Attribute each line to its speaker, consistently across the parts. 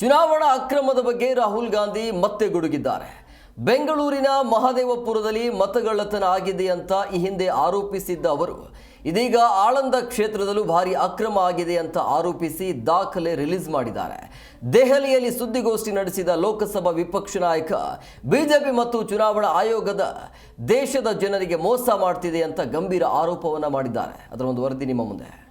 Speaker 1: ಚುನಾವಣಾ ಅಕ್ರಮದ ಬಗ್ಗೆ ರಾಹುಲ್ ಗಾಂಧಿ ಮತ್ತೆ ಗುಡುಗಿದ್ದಾರೆ. ಬೆಂಗಳೂರಿನ ಮಹದೇವಪುರದಲ್ಲಿ ಮತಗಳ್ಳತನ ಆಗಿದೆ ಅಂತ ಈ ಹಿಂದೆ ಆರೋಪಿಸಿದ್ದ ಅವರು. ಇದೀಗ ಆಳಂದ ಕ್ಷೇತ್ರದಲ್ಲೂ ಭಾರಿ ಅಕ್ರಮ ಆಗಿದೆ ಅಂತ ಆರೋಪಿಸಿ ದಾಖಲೆ ರಿಲೀಸ್ ಮಾಡಿದ್ದಾರೆ. ದೆಹಲಿಯಲ್ಲಿ ಸುದ್ದಿಗೋಷ್ಠಿ ನಡೆಸಿದ ಲೋಕಸಭಾ ವಿಪಕ್ಷ ನಾಯಕ, ಬಿಜೆಪಿ ಮತ್ತು ಚುನಾವಣಾ ಆಯೋಗದ ದೇಶದ ಜನರಿಗೆ ಮೋಸ ಮಾಡ್ತಿದೆ ಅಂತ ಗಂಭೀರ ಆರೋಪವನ್ನು ಮಾಡಿದ್ದಾರೆ. ಅದರ ಒಂದು ವರದಿ ನಿಮ್ಮ ಮುಂದೆ.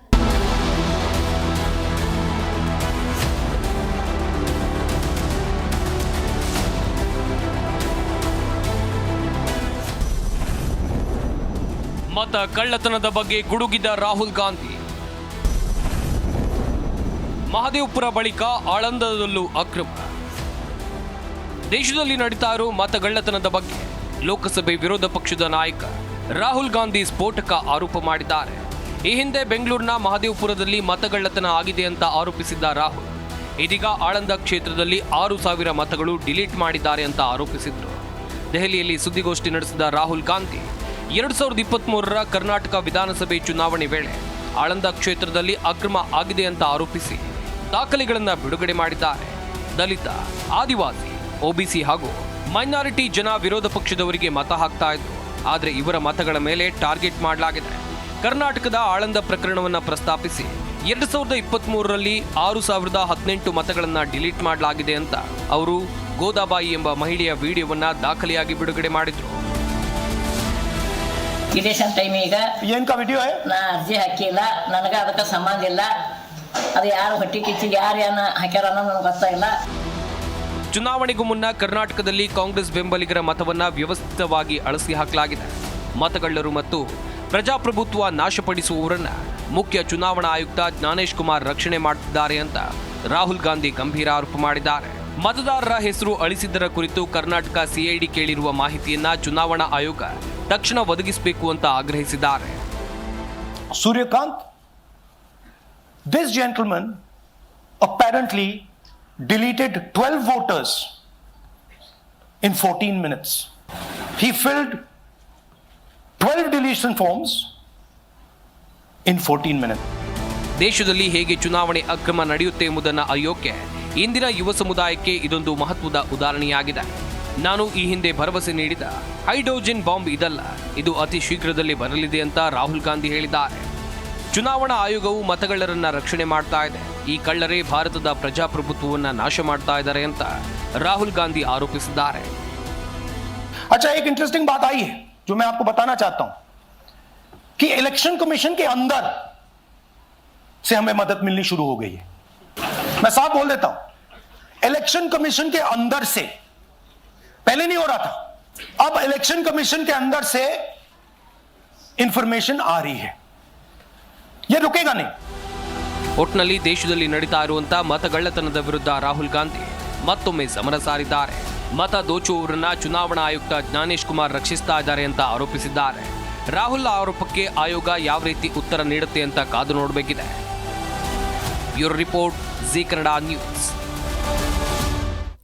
Speaker 2: ಮತ ಕಳ್ಳತನದ ಬಗ್ಗೆ ಗುಡುಗಿದ ರಾಹುಲ್ ಗಾಂಧಿ. ಮಹದೇವಪುರ ಬಳಿಕ ಆಳಂದದಲ್ಲೂ ಅಕ್ರಮ. ದೇಶದಲ್ಲಿ ನಡೀತಾ ಇರೋ ಮತಗಳ್ಳತನದ ಬಗ್ಗೆ ಲೋಕಸಭೆ ವಿರೋಧ ಪಕ್ಷದ ನಾಯಕ ರಾಹುಲ್ ಗಾಂಧಿ ಸ್ಫೋಟಕ ಆರೋಪ ಮಾಡಿದ್ದಾರೆ. ಈ ಹಿಂದೆ ಬೆಂಗಳೂರಿನ ಮಹದೇವಪುರದಲ್ಲಿ ಮತಗಳ್ಳತನ ಆಗಿದೆ ಅಂತ ಆರೋಪಿಸಿದ್ದ ರಾಹುಲ್, ಇದೀಗ ಆಳಂದ ಕ್ಷೇತ್ರದಲ್ಲಿ ಆರು ಸಾವಿರ ಮತಗಳು ಡಿಲೀಟ್ ಮಾಡಿದ್ದಾರೆ ಅಂತ ಆರೋಪಿಸಿದ್ರು. ದೆಹಲಿಯಲ್ಲಿ ಸುದ್ದಿಗೋಷ್ಠಿ ನಡೆಸಿದ ರಾಹುಲ್ ಗಾಂಧಿ ಎರಡು ಸಾವಿರದ ಇಪ್ಪತ್ತ್ಮೂರರ ಕರ್ನಾಟಕ ವಿಧಾನಸಭೆ ಚುನಾವಣೆ ವೇಳೆ ಆಳಂದ ಕ್ಷೇತ್ರದಲ್ಲಿ ಅಕ್ರಮ ಆಗಿದೆ ಅಂತ ಆರೋಪಿಸಿ ದಾಖಲೆಗಳನ್ನು ಬಿಡುಗಡೆ ಮಾಡಿದ್ದಾರೆ. ದಲಿತ, ಆದಿವಾಸಿ, ಒಬಿಸಿ ಹಾಗೂ ಮೈನಾರಿಟಿ ಜನ ವಿರೋಧ ಪಕ್ಷದವರಿಗೆ ಮತ ಹಾಕ್ತಾ ಇದ್ರು. ಆದರೆ ಇವರ ಮತಗಳ ಮೇಲೆ ಟಾರ್ಗೆಟ್ ಮಾಡಲಾಗಿದೆ. ಕರ್ನಾಟಕದ ಆಳಂದ ಪ್ರಕರಣವನ್ನು ಪ್ರಸ್ತಾಪಿಸಿ ಎರಡು ಸಾವಿರದ ಇಪ್ಪತ್ತ್ಮೂರರಲ್ಲಿ ಆರು ಸಾವಿರದ ಹದಿನೆಂಟು ಮತಗಳನ್ನು ಡಿಲೀಟ್ ಮಾಡಲಾಗಿದೆ ಅಂತ ಅವರು ಗೋದಾಬಾಯಿ ಎಂಬ ಮಹಿಳೆಯ ವಿಡಿಯೋವನ್ನು ದಾಖಲೆಯಾಗಿ ಬಿಡುಗಡೆ ಮಾಡಿದ್ರು.
Speaker 3: ಇಡೇಷನ್ ಟೈಮ್ ಈಗ.
Speaker 4: ಏನ್ ಕಮಿಟಿ
Speaker 3: ನಾ ಅರ್ಜಿ ಹಾಕಿಲ್ಲ. ನನಗ ಅದಕ್ಕೆ ಸಂಬಂಧ ಇಲ್ಲ. ಅದು ಯಾರು ಹೊಟ್ಟಿ ಕಿಚ್ಚಿಗೆ ಯಾರು ಏನ ಹಾಕ್ಯಾರ ಅನ್ನೋದು ನನಗೆ ಗೊತ್ತಾಗಿಲ್ಲ
Speaker 2: ಚುನಾವಣೆಗೂ ಮುನ್ನ ಕರ್ನಾಟಕದಲ್ಲಿ ಕಾಂಗ್ರೆಸ್ ಬೆಂಬಲಿಗರ ಮತವನ್ನ ವ್ಯವಸ್ಥಿತವಾಗಿ ಅಳಿಸಿ ಹಾಕಲಾಗಿದೆ. ಮತಗಳ್ಳರು ಮತ್ತು ಪ್ರಜಾಪ್ರಭುತ್ವ ನಾಶಪಡಿಸುವವರನ್ನ ಮುಖ್ಯ ಚುನಾವಣಾ ಆಯುಕ್ತ ಜ್ಞಾನೇಶ್ ಕುಮಾರ್ ರಕ್ಷಣೆ ಮಾಡುತ್ತಿದ್ದಾರೆ ಅಂತ ರಾಹುಲ್ ಗಾಂಧಿ ಗಂಭೀರ ಆರೋಪ ಮಾಡಿದ್ದಾರೆ. ಮತದಾರರ ಹೆಸರು ಅಳಿಸಿದ್ದರ ಕುರಿತು ಕರ್ನಾಟಕ ಸಿಐಡಿ ಕೇಳಿರುವ ಮಾಹಿತಿಯನ್ನ ಚುನಾವಣಾ ಆಯೋಗ ತಕ್ಷಣ ಒದಗಿಸಬೇಕು ಅಂತ ಆಗ್ರಹಿಸಿದ್ದಾರೆ.
Speaker 4: Suryakant this gentleman apparently deleted twelve voters in fourteen minutes he filled twelve deletion forms in fourteen minutes
Speaker 2: ದೇಶದಲ್ಲಿ ಹೇಗೆ ಚುನಾವಣೆ ಅಕ್ರಮ ನಡೆಯುತ್ತೆ ಎಂಬುದನ್ನು ಅರಿಯೋಕೆ ಇಂದಿನ ಯುವ ಸಮುದಾಯಕ್ಕೆ ಇದೊಂದು ಮಹತ್ವದ ಉದಾಹರಣೆಯಾಗಿದೆ ನಾನು ಈ ಹಿಂದೆ ಭರವಸೆ ನೀಡಿದ ಹೈಡ್ರೋಜನ್ ಬಾಂಬ್ ಇದಲ್ಲ ಇದು ಅತಿ ಶೀಘ್ರದಲ್ಲಿ ಬರಲಿದೆ ಅಂತ ರಾಹುಲ್ ಗಾಂಧಿ ಹೇಳಿದ್ದಾರೆ ಚುನಾವಣಾ ಆಯೋಗವು ಮತಗಳ್ಳರನ್ನ ರಕ್ಷಣೆ ಮಾಡ್ತಾ ಇದೆ ಈ ಕಳ್ಳರೇ ಭಾರತದ ಪ್ರಜಾಪ್ರಭುತ್ವವನ್ನ ನಾಶ ಮಾಡ್ತಾ ಇದ್ದಾರೆ ಅಂತ ರಾಹುಲ್ ಗಾಂಧಿ ಆರೋಪಿಸಿದ್ದಾರೆ
Speaker 4: अच्छा एक इंटरेस्टिंग बात आई है जो मैं आपको बताना चाहता हूं कि इलेक्शन कमीशन के अंदर से हमें मदद मिलनी शुरू हो गई है मैं साफ बोल देता हूं इलेक्शन कमीशन के अंदर से पहले नहीं हो रहा था अब इलेक्शन कमीशन के अंदर से इंफॉर्मेशन आ रही है ये रुकेगा नहीं
Speaker 2: ಒಟ್ನಲ್ಲಿ ದೇಶದಲ್ಲಿ ನಡೀತಾ ಇರುವಂತ ಮತಗಳ್ಳತನದ ವಿರುದ್ಧ ರಾಹುಲ್ ಗಾಂಧಿ ಮತ್ತೊಮ್ಮೆ ಸಮರ ಸಾರಿದ್ದಾರೆ ಮತ ದೋಚುವವರನ್ನ ಚುನಾವಣಾ ಆಯುಕ್ತ ಜ್ಞಾನೇಶ್ ಕುಮಾರ್ ರಕ್ಷಿಸ್ತಾ ಇದ್ದಾರೆ ಅಂತ ಆರೋಪಿಸಿದ್ದಾರೆ ರಾಹುಲ್ ಆರೋಪಕ್ಕೆ ಆಯೋಗ ಯಾವ ರೀತಿ ಉತ್ತರ ನೀಡುತ್ತೆ ಅಂತ ಕಾದು ನೋಡಬೇಕಿದೆ bureau report Zee Kannada news